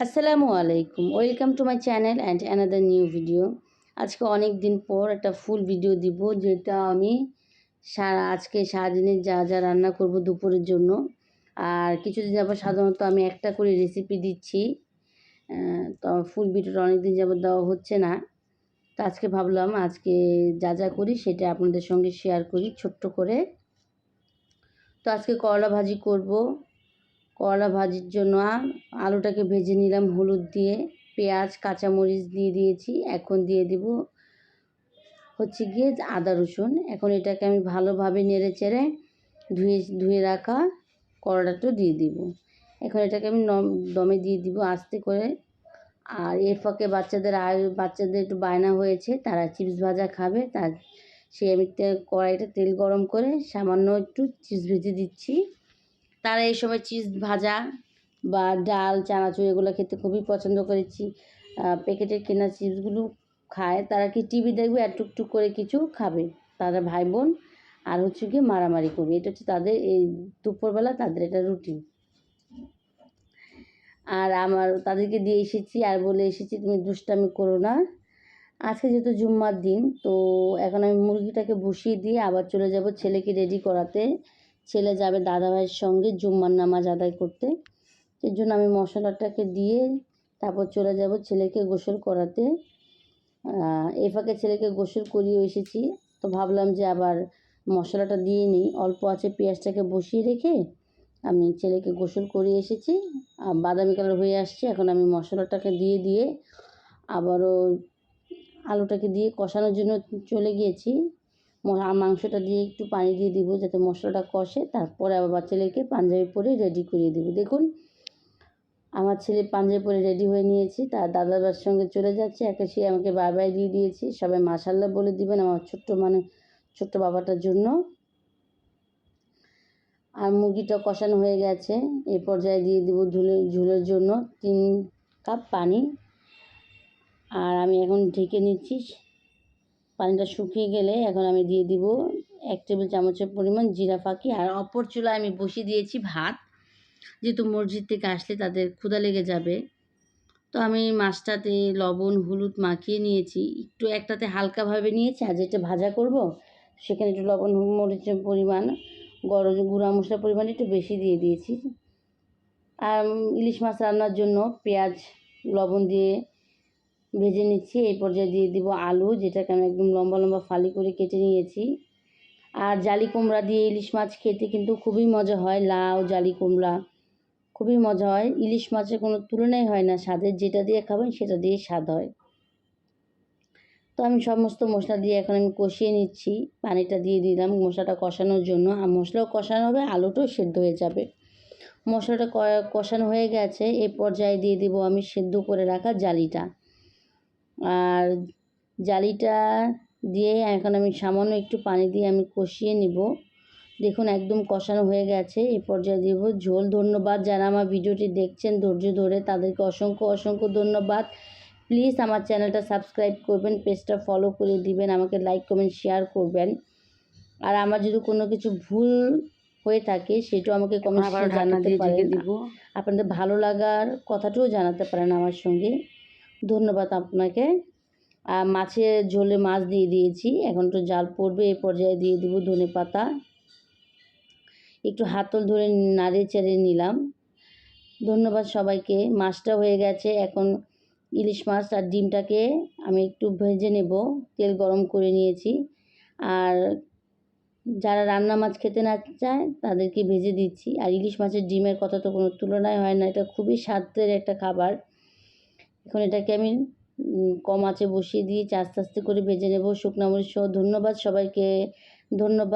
আসসালামু আলাইকুম। Welcome to my channel and another new video আজকে অনেক দিন পর একটা ফুল ভিডিও দিব, যেটা আমি সারা আজকে সারাদিনের যা যা রান্না করব দুপুরের জন্য। আর কিছুদিন যাবত সাধারণত আমি একটা করে রেসিপি দিচ্ছি। তো ফুল ভিডিওটা অনেক দিন যাবত দেওয়া হচ্ছে না। তো আজকে ভাবলাম, আজকে যা যা করি সেটা আপনাদের সঙ্গে শেয়ার করি ছোট্ট করে। তো আজকে করলা ভাজি করব। করলা ভাজির জন্য আলুটাকে ভেজে নিলাম হলুদ দিয়ে, পেঁয়াজ, কাঁচামরিচ দিয়ে দিয়েছি, এখন দিয়ে দিব হচ্ছে গিয়ে আদা রসুন। এখন এটাকে আমি ভালোভাবে নেড়ে চেড়ে ধুয়ে ধুয়ে রাখা করলাটা দিয়ে দিব। এখন এটাকে আমি দমে দিয়ে দিব আস্তে করে। আর এর ফাঁকে বাচ্চাদের আর বাচ্চাদের একটু বায়না হয়েছে, তারা চিপস ভাজা খাবে, তার সে আমি কড়াইটা তেল গরম করে সামান্য একটু চিপস ভেজে দিচ্ছি। তারা এই সময় চিজ ভাজা বা ডাল, চানাচুর এগুলো খেতে খুবই পছন্দ করেছি। প্যাকেটের কেনা চিপসগুলো খায়। তারা কি টিভি দেখবে আর টুকটুক করে কিছু খাবে? তারা ভাই বোন আর হচ্ছে গিয়ে মারামারি করবে। এটা হচ্ছে তাদের এই দুপুরবেলা তাদের এটা রুটিন। আর আমার তাদেরকে দিয়ে এসেছি আর বলে এসেছি, তুমি দুষ্টামি করো না। আজকে যেহেতু জুম্মার দিন, তো এখন আমি মুরগিটাকে বসিয়ে দিয়ে আবার চলে যাব ছেলেকে রেডি করাতে। ছেলে যাবে দাদাভাইয়ের সঙ্গে জুম্মার নামাজ আদায় করতে। এর জন্য আমি মশলাটাকে দিয়ে তারপর চলে যাব ছেলেকে গোসল করাতে। এই ফাঁকে ছেলেকে গোসল করিয়ে এসেছি। তো ভাবলাম যে আবার মশলাটা দিয়ে নিই। অল্প আছে পেঁয়াজটাকে বসিয়ে রেখে আমি ছেলেকে গোসল করিয়ে এসেছি। আর বাদামি কালার হয়ে আসছে। এখন আমি মশলাটাকে দিয়ে দিয়ে আবারও আলুটাকে দিয়ে কষানোর জন্য চলে গিয়েছি। মাংসটা দিয়ে একটু পানি দিয়ে দিব যাতে মশলাটা কষে, তারপরে আবার ছেলেকে পাঞ্জাবি পরে রেডি করিয়ে দেবো। দেখুন, আমার ছেলে পাঞ্জাবি পরে রেডি হয়ে নিয়েছি, তার দাদাবার সঙ্গে চলে যাচ্ছে, একে সে আমাকে বাই বাই দিয়ে দিয়েছে, সবাই মাসাল্লাহ বলে দিবেন আমার ছোট্ট মানে ছোট্ট বাবাটার জন্য। আর মুরগিটা কষানো হয়ে গেছে এই পর্যায়ে দিয়ে দিব ঝুলের ঝুলের জন্য তিন কাপ পানি। আর আমি এখন ঢেকে নিচ্ছি। পানিটা শুকিয়ে গেলে এখন আমি দিয়ে দিব এক টেবিল চামচের পরিমাণ জিরা ফাঁকি। আর অপর চুলায় আমি বসিয়ে দিয়েছি ভাত। যেহেতু মসজিদ থেকে আসলে তাদের ক্ষুদা লেগে যাবে। তো আমি মাছটাতে লবণ, হলুদ মাখিয়ে নিয়েছি। একটু একটাতে হালকাভাবে নিয়েছি। আর যেটা ভাজা করব, সেখানে একটু লবণ, মরিচের পরিমাণ, গরম গুঁড়া মশলার পরিমাণ একটু বেশি দিয়ে দিয়েছি। আর ইলিশ মাছ রান্নার জন্য পেঁয়াজ, লবণ দিয়ে ভেজে নিচ্ছি। এই পর্যায়ে দিয়ে দিব আলু, যেটাকে আমি একদম লম্বা লম্বা ফালি করে কেটে নিয়েছি। আর জালি কুমড়া দিয়ে ইলিশ মাছ খেতে কিন্তু খুবই মজা হয়, লাউ, জালি কুমড়া, খুবই মজা হয়। ইলিশ মাছের কোনো তুলনাই হয় না, স্বাদের যেটা দিয়ে খাবেন সেটা দিয়ে স্বাদ হয়। তো আমি সমস্ত মশলা দিয়ে এখন আমি কষিয়ে নিচ্ছি। পানিটা দিয়ে দিলাম মশলাটা কষানোর জন্য। আর মশলাও কষানো হবে, আলুটাও সেদ্ধ হয়ে যাবে। মশলাটা কষানো হয়ে গেছে। এই পর্যায়ে দিয়ে দিব আমি সেদ্ধ করে রাখা জালিটা। আর জালিটা দিয়ে এখন আমি সামান্য একটু পানি দিয়ে আমি কষিয়ে নিব। দেখুন একদম কষানো হয়ে গেছে। এই পর্যায়ে দিব ঝোল। ধন্যবাদ যারা আমার ভিডিওটি দেখছেন ধৈর্য ধরে তাদেরকে অসংখ্য অসংখ্য ধন্যবাদ। প্লিজ আমার চ্যানেলটা সাবস্ক্রাইব করবেন পেজটা ফলো করে দিবেন আমাকে লাইক কমেন্ট শেয়ার করবেন। আর আমার যদি কোনো কিছু ভুল হয়ে থাকে সেটাও আমাকে কমেন্টে জানাতে পারেন আপনাদের ভালো লাগার কথাটাও জানাতে পারেন আমার সঙ্গে। ধন্যবাদ আপনাকে। আর মাছের ঝোলে মাছ দিয়ে দিয়েছি। এখন তো জাল পড়বে এই পর্যায়ে দিয়ে দিব ধনে পাতা। একটু হাতল ধরে নাড়ে চেড়ে নিলাম। ধন্যবাদ সবাইকে। মাছটা হয়ে গেছে এখন ইলিশ মাছ আর ডিমটাকে আমি একটু ভেজে নেব। তেল গরম করে নিয়েছি। আর যারা রান্না মাছ খেতে না চায় তাদেরকে ভেজে দিচ্ছি। আর ইলিশ মাছের ডিমের কথা তো কোনো তুলনায় হয় না। এটা খুবই স্বাদের একটা খাবার। এখন এটাকে আমি কম আঁচে বসিয়ে দিয়েছি আস্তে আস্তে করে ভেজে নেব। শুকনো মরিচ সহ ধন্যবাদ সবাইকে। ধন্যবাদ।